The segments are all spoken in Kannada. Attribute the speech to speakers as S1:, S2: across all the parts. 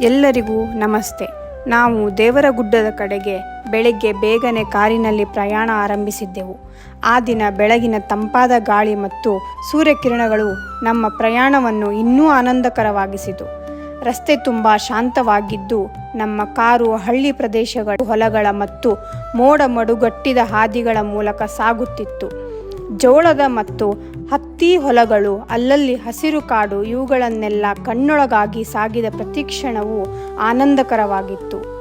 S1: ಎಲ್ಲರಿಗೂ ನಮಸ್ತೆ. ನಾವು ದೇವರಗುಡ್ಡದ ಕಡೆಗೆ ಬೆಳಗ್ಗೆ ಬೇಗನೆ ಕಾರಿನಲ್ಲಿ ಪ್ರಯಾಣ ಆರಂಭಿಸಿದ್ದೆವು. ಆ ದಿನ ಬೆಳಗಿನ ತಂಪಾದ ಗಾಳಿ ಮತ್ತು ಸೂರ್ಯಕಿರಣಗಳು ನಮ್ಮ ಪ್ರಯಾಣವನ್ನು ಇನ್ನೂ ಆನಂದಕರವಾಗಿಸಿತು. ರಸ್ತೆ ತುಂಬ ಶಾಂತವಾಗಿದ್ದು, ನಮ್ಮ ಕಾರು ಹಳ್ಳಿ ಪ್ರದೇಶಗಳ, ಹೊಲಗಳ ಮತ್ತು ಮೋಡ ಮಡುಗಟ್ಟಿದ ಹಾದಿಗಳ ಮೂಲಕ ಸಾಗುತ್ತಿತ್ತು. ಜೋಳದ ಮತ್ತು ಹತ್ತಿ ಹೊಲಗಳು, ಅಲ್ಲಲ್ಲಿ ಹಸಿರು ಕಾಡು, ಇವುಗಳನ್ನೆಲ್ಲ ಕಣ್ಣೊಳಗಾಗಿ ಸಾಗಿದ ಪ್ರತಿಕ್ಷಣವು ಆನಂದಕರವಾಗಿತ್ತು.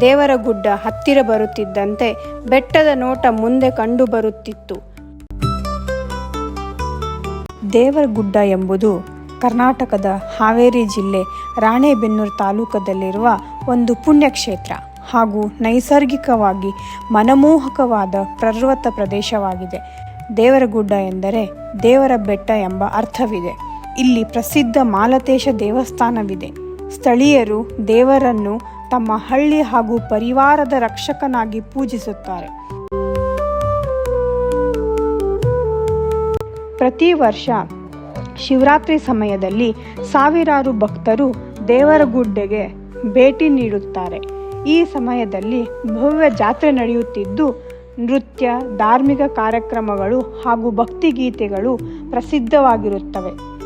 S1: ದೇವರ ಗುಡ್ಡ ಹತ್ತಿರ ಬರುತ್ತಿದ್ದಂತೆ ಬೆಟ್ಟದ ನೋಟ ಮುಂದೆ ಕಂಡು ಬರುತ್ತಿತ್ತು. ದೇವರಗುಡ್ಡ ಎಂಬುದು ಕರ್ನಾಟಕದ ಹಾವೇರಿ ಜಿಲ್ಲೆ ರಾಣೆಬೆನ್ನೂರು ತಾಲೂಕದಲ್ಲಿರುವ ಒಂದು ಪುಣ್ಯಕ್ಷೇತ್ರ ಹಾಗೂ ನೈಸರ್ಗಿಕವಾಗಿ ಮನಮೋಹಕವಾದ ಪರ್ವತ ಪ್ರದೇಶವಾಗಿದೆ. ದೇವರಗುಡ್ಡ ಎಂದರೆ ದೇವರ ಬೆಟ್ಟ ಎಂಬ ಅರ್ಥವಿದೆ. ಇಲ್ಲಿ ಪ್ರಸಿದ್ಧ ಮಾಲತೇಶ ದೇವಸ್ಥಾನವಿದೆ. ಸ್ಥಳೀಯರು ದೇವರನ್ನು ತಮ್ಮ ಹಳ್ಳಿ ಹಾಗೂ ಪರಿವಾರದ ರಕ್ಷಕನಾಗಿ ಪೂಜಿಸುತ್ತಾರೆ. ಪ್ರತಿ ವರ್ಷ ಶಿವರಾತ್ರಿ ಸಮಯದಲ್ಲಿ ಸಾವಿರಾರು ಭಕ್ತರು ದೇವರ ಗುಡ್ಡೆಗೆ ಭೇಟಿ ನೀಡುತ್ತಾರೆ. ಈ ಸಮಯದಲ್ಲಿ ಭವ್ಯ ಜಾತ್ರೆ ನಡೆಯುತ್ತಿದ್ದು, ನೃತ್ಯ, ಧಾರ್ಮಿಕ ಕಾರ್ಯಕ್ರಮಗಳು ಹಾಗೂ ಭಕ್ತಿಗೀತೆಗಳು ಪ್ರಸಿದ್ಧವಾಗಿರುತ್ತವೆ.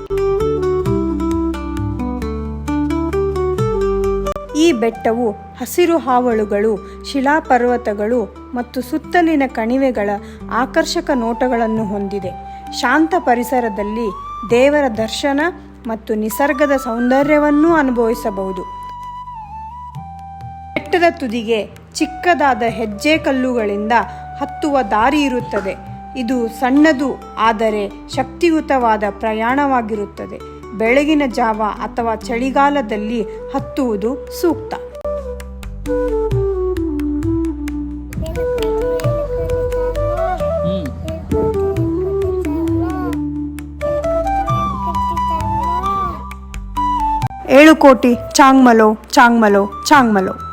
S1: ಈ ಬೆಟ್ಟವು ಹಸಿರು ಹಾವಳುಗಳು, ಶಿಲಾಪರ್ವತಗಳು ಮತ್ತು ಸುತ್ತಲಿನ ಕಣಿವೆಗಳ ಆಕರ್ಷಕ ನೋಟಗಳನ್ನು ಹೊಂದಿದೆ. ಶಾಂತ ಪರಿಸರದಲ್ಲಿ ದೇವರ ದರ್ಶನ ಮತ್ತು ನಿಸರ್ಗದ ಸೌಂದರ್ಯವನ್ನೂ ಅನುಭವಿಸಬಹುದು. ಬೆಟ್ಟದ ತುದಿಗೆ ಚಿಕ್ಕದಾದ ಹೆಜ್ಜೆ ಕಲ್ಲುಗಳಿಂದ ಹತ್ತುವ ದಾರಿ ಇರುತ್ತದೆ. ಇದು ಸಣ್ಣದು, ಆದರೆ ಶಕ್ತಿಯುತವಾದ ಪ್ರಯಾಣವಾಗಿರುತ್ತದೆ. ಬೆಳಗಿನ ಜಾವ ಅಥವಾ ಚಳಿಗಾಲದಲ್ಲಿ ಹತ್ತುವುದು ಸೂಕ್ತ. ಏಳು ಕೋಟಿ ಚಾಂಗ್ಮಲೋ ಚಾಂಗ್ಮಲೋ ಚಾಂಗ್ಮಲೋ.